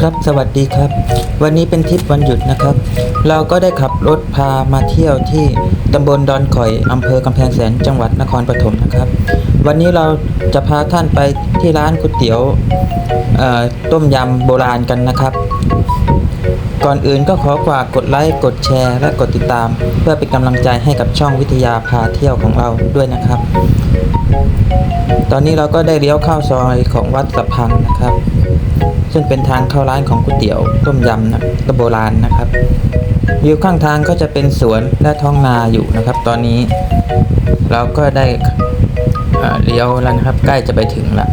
ครับสวัสดีครับ วันนี้เป็นทริปวันหยุดนะครับ เราก็ได้ขับรถพามาเที่ยวที่ตำบลดอนข่อยอำเภอกำแพงแสนจังหวัดนครปฐมนะครับ วันนี้เราจะพาท่านไปที่ร้านก๋วยเตี๋ยวต้มยำโบราณกันนะครับ ก่อนอื่นก็ขอกว่ากดไลค์กดแชร์และกดติดตาม เพื่อเป็นกำลังใจให้กับช่องวิทยาพาเที่ยวของเราด้วยนะครับ ตอนนี้เราก็ได้เลี้ยวเข้าซอยของวัดสะพังนะครับ ซึ่งเป็นทางเข้าร้านของก๋วยเตี๋ยวต้มยำนะตะโบราณนะครับวิวข้างทางก็จะเป็นสวนและท้องนาอยู่นะครับ ตอนนี้ เราก็ได้เอ่อเลี้ยวแล้วนะครับ ใกล้จะไปถึงแล้ว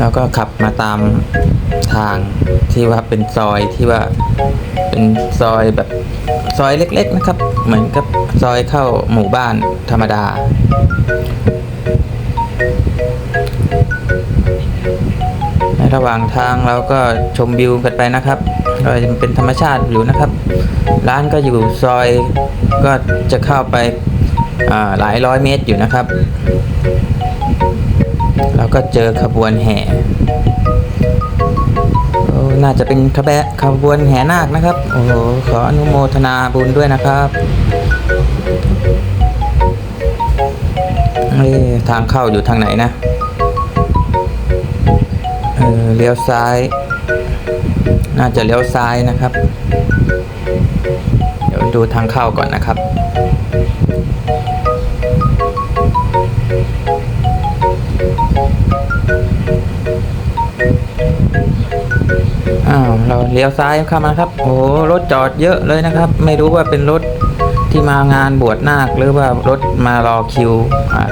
เราก็ขับมาตามทางที่ว่าเป็นซอยที่ว่าเป็นซอยแบบซอยเล็ก ๆ นะครับ เหมือนกับซอยเข้าหมู่บ้านธรรมดา ในระหว่างทางเราก็ชมวิวกันไปนะครับก็ยังเป็นธรรมชาติอยู่นะครับ ร้านก็อยู่ซอยก็จะเข้าไปหลายร้อยเมตรอยู่นะครับ เราก็เจอขบวนแห่น่าจะเป็นขบะขบวนแห่นาคนะครับ โอ้โห ขออนุโมทนาบุญด้วยนะครับเอ๊ะทางเข้าอยู่ทางไหนนะ เออเลี้ยวซ้าย น่าจะเลี้ยวซ้ายนะครับ เดี๋ยวดูทางเข้าก่อนนะครับ อ้าวเราเลี้ยวซ้ายเข้ามาครับ โอ้รถจอดเยอะเลยนะครับ ไม่รู้ว่าเป็นรถที่มางานบวชนาคหรือว่ารถมารอคิว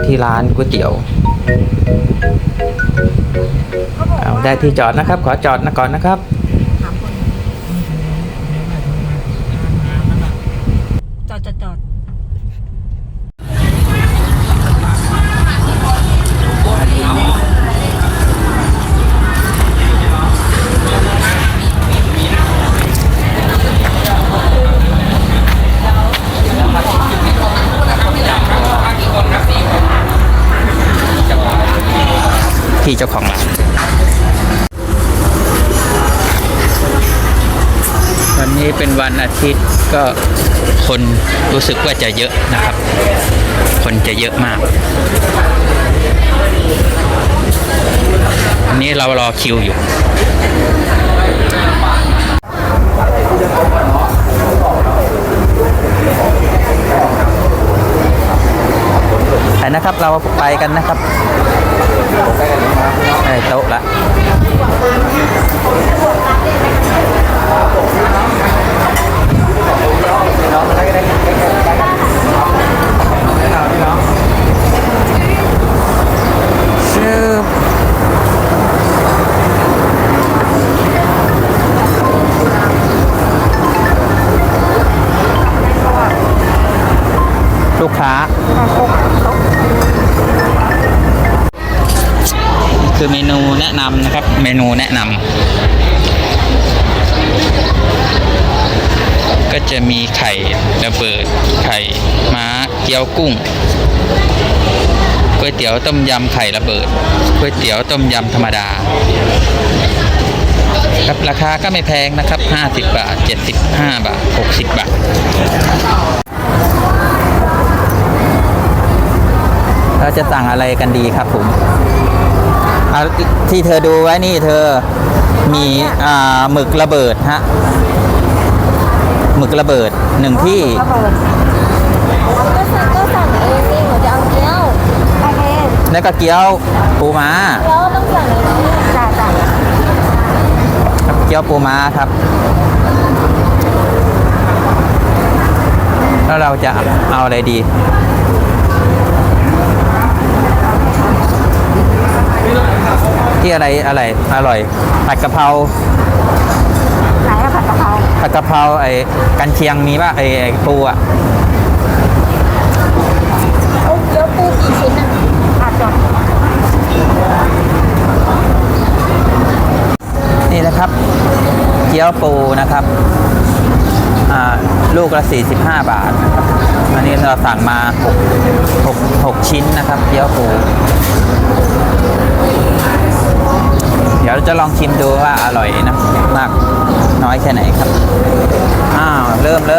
ที่ร้านก๋วยเตี๋ยวเอาได้ที่จอดนะครับ ขอจอดนะก่อนนะครับี่เจ้าของร้านวันนี้เป็นวันอาทิตย์ก็คนรู้สึกว่าจะเยอะนะครับ คนจะเยอะมากอันนี้เรารอคิวอยู่ไปนะครับเราไปกันนะครับ ค้า คือเมนูแนะนำนะครับ เมนูแนะนำก็จะมีไข่ระเบิด ไข่ม้าเกี๊ยวกุ้งก๋วยเตี๋ยวต้มยำไข่ระเบิดก๋วยเตี๋ยวต้มยำธรรมดาครับราคาก็ไม่แพงนะครับ 50 บาท 75 บาท 60 บาท เราจะสั่งอะไรกันดีครับผมอ่าที่เธอดูไว้นี่เธอมีอ่าหมึกระเบิดฮะหมึกระเบิดหนึ่งที่ ก็สั่งก็สั่งเองนี่หนูจะเอาเกี๊ยวโอเคแล้วก็เกี๊ยวปูม้าเกี๊ยวต้องสั่งเองนี่จ่าจ่าครับเกี๊ยวปูม้าครับ แล้วเราจะเอาอะไรดี ที่อะไรอะไรอร่อยผัดกะเพราไหนอะผัดกะเพราผัดกะเพราไอ้กันเชียงมีป่ะไอ้ไอ้ปูอะเอาเกี๊ยวปูกี่ชิ้นอะอะจดนี่นะครับเกี๊ยวปูนะครับอ่าลูกละ 45 บาทนะครับอันนี้เราสั่งมา 6 6 6 ชิ้นนะครับเกี๊ยวปู เดี๋ยวเราจะลองชิมดูว่าอร่อยนะมากน้อยแค่ไหนครับ อ้าว เริ่มเล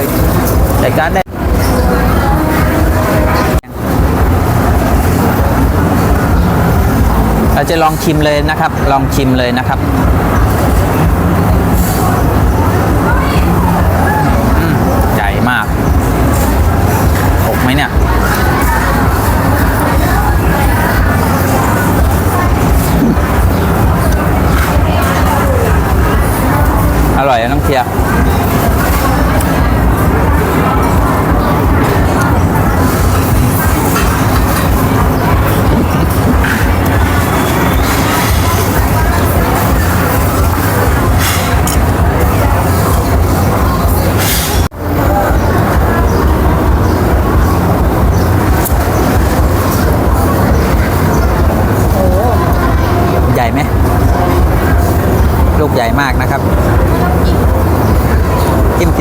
ยแต่การได้เราจะลองชิมเลยนะครับ ลองชิมเลยนะครับ ร่อยอะน้องเทียร์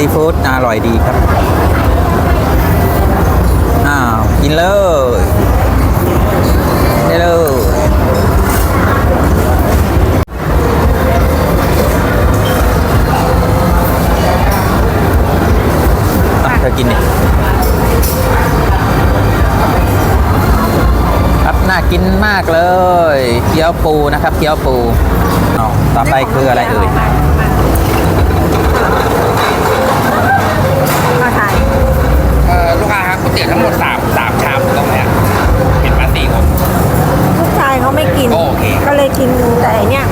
ซีฟู้ดอร่อยดีครับ อ้าว กินเลยได้เลยอะเธอกินดิครับน่ากินมากเลย เกี๊ยวปูนะครับ เกี๊ยวปู ต่อไปคืออะไรเอ่ย มาถ่ายเอ่อลูกค้าครับก๋วยเตี๋ยวทั้งหมด3 3ชามถูกต้องไหมฮะเป็นมาสี่คน ลูกชายเขาไม่กิน โอเค ก็เลยกินแต่ไอ้เนี่ย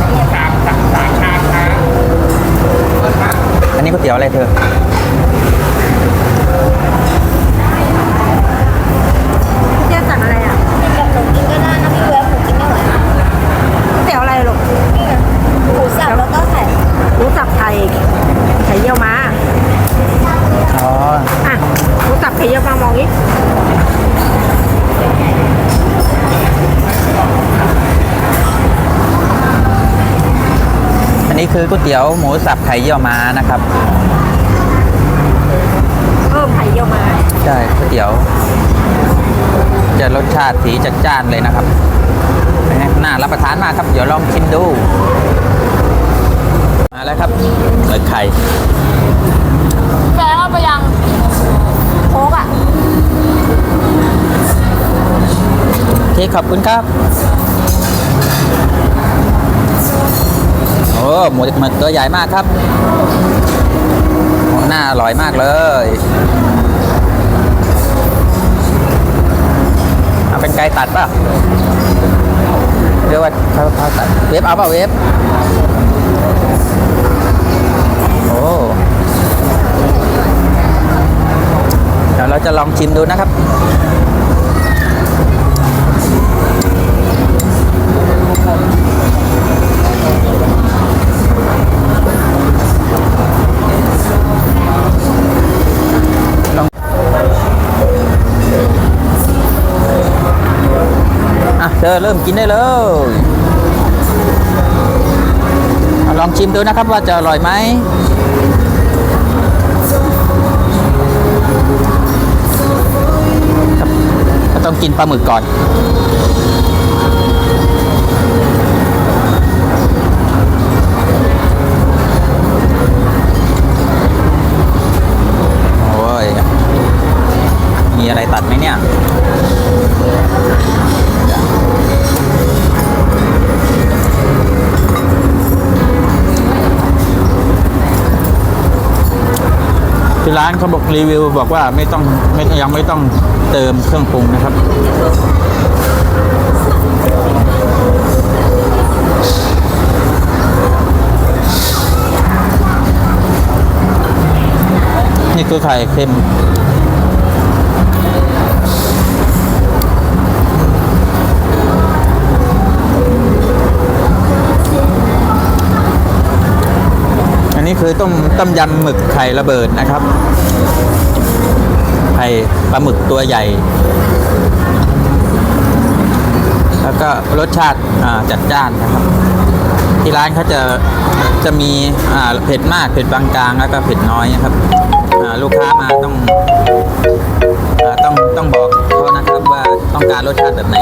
ทั้งหมดสามสามสามชามครับเปิดมาอันนี้ก๋วยเตี๋ยวอะไรเธอ คือก๋วยเตี๋ยวหมูสับไข่เยี่ยวม้านะครับ เพิ่มไข่เยี่ยวม้าใช่ก๋วยเตี๋ยว จะรสชาติสีจัดจ้านเลยนะครับเป็นไงน่ารับประทานมากครับ เดี๋ยวลองชิมดู มาแล้วครับเปิดไข่แฟนเอาไปยังโค้กอะโอเคขอบคุณครับ อ้หมูมึกตัวใหญ่มากครับหน้าอร่อยมากเลยเอาเป็นไก่ตัดป่ะเรียกว่าเขาเขาตัดเวฟเอาเปล่าเวฟโอ้เดี๋ยวเราจะลองชิมดูนะครับ เธอเริ่มกินได้เลยลองชิมดูนะครับว่าจะอร่อยไหมครับก็ต้องกินปลาหมึกก่อนโอ้ยมีอะไรตัดไหมเนี่ย ร้านเขาบอกรีวิวบอกว่าไม่ต้องไม่ยังไม่ต้องเติมเครื่องปรุงนะครับนี่คือไข่เค็ม คือต้มต้มยำหมึกไข่ระเบิดนะครับ ไข่ปลาหมึกตัวใหญ่ แล้วก็รสชาติจัดจ้านนะครับ ที่ร้านเขาจะจะมีเผ็ดมากเผ็ดปานกลางแล้วก็เผ็ดน้อยนะครับลูกค้ามาต้องอ่าต้องต้องบอกเขานะครับว่าต้องการรสชาติแบบไหน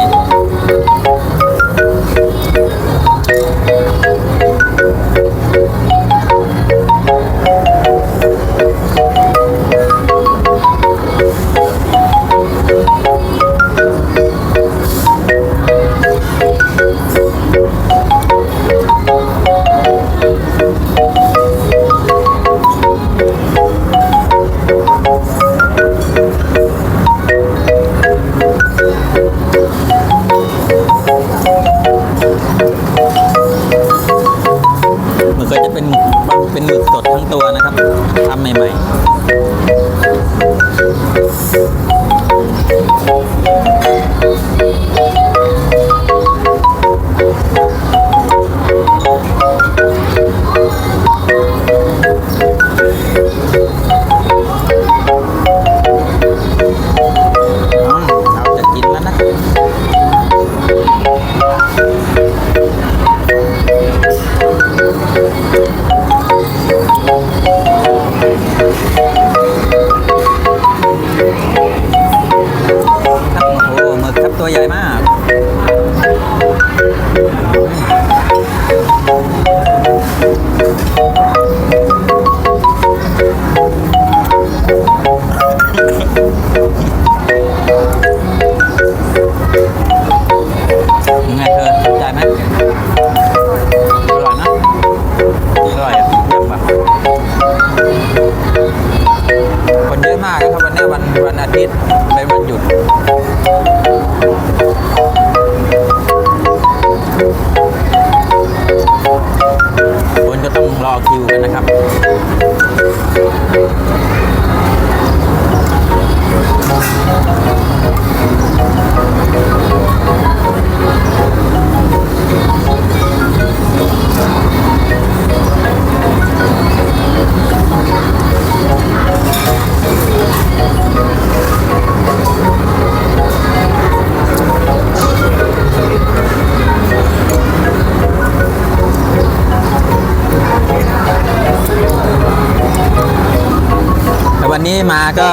ก็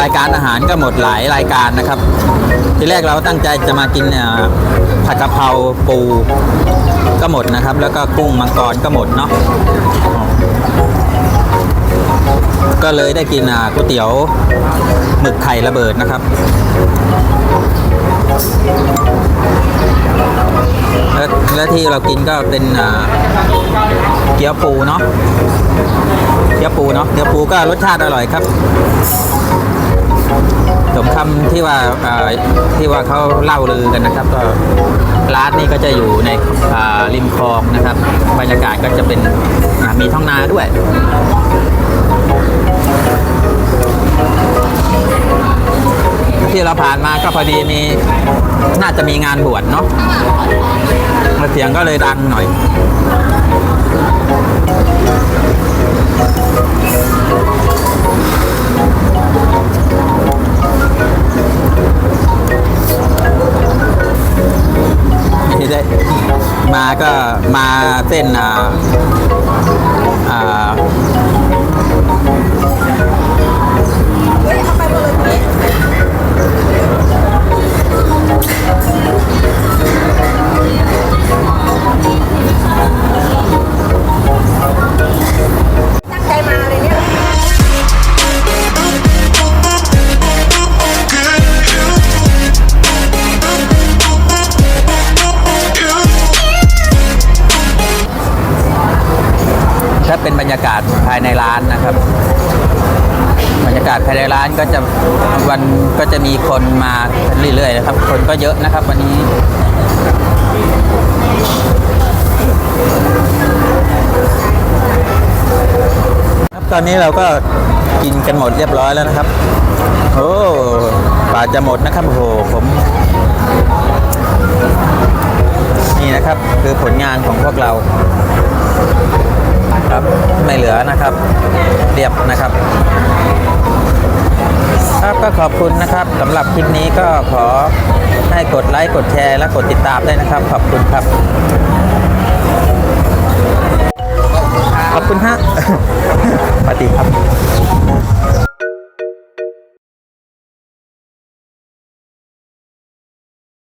รายการอาหารก็หมดหลายรายการนะครับ ที่แรกเราตั้งใจจะมากินผัดกะเพราปูก็หมดนะครับ แล้วก็กุ้งมังกรก็หมดเนาะก็เลยได้กินก๋วยเตี๋ยวหมึกไข่ระเบิดนะครับ และที่เรากินก็เป็นเกี๊ยวปูเนาะ เกี๊ยวปูเนาะเกี๊ยวปูก็รสชาติอร่อยครับสมคำที่ว่าที่ว่าเขาเล่าลือกันนะครับ ก็ร้านนี้ก็จะอยู่ในริมคลองนะครับ บรรยากาศก็จะเป็นมีท้องนาด้วยที่เราผ่านมาก็พอดีมีน่าจะมีงานบวชเนาะเสียงก็เลยดังหน่อย ได้มาก็มาเส้นอ่า เป็นบรรยากาศภายในร้านนะครับ บรรยากาศภายในร้านก็จะวันก็จะมีคนมาเรื่อยๆนะครับ คนก็เยอะนะครับวันนี้ครับตอนนี้เราก็กินกันหมดเรียบร้อยแล้วนะครับ โอ้ป่าจะหมดนะครับโอ้โหผมนี่นะครับคือผลงานของพวกเรา ครับ ไม่เหลือนะครับ เรียบนะครับ ครับก็ขอบคุณนะครับสำหรับคลิปนี้ก็ขอให้กดไลค์กดแชร์และกดติดตามด้วยนะครับ ขอบคุณครับขอบคุณฮะปฏิครับ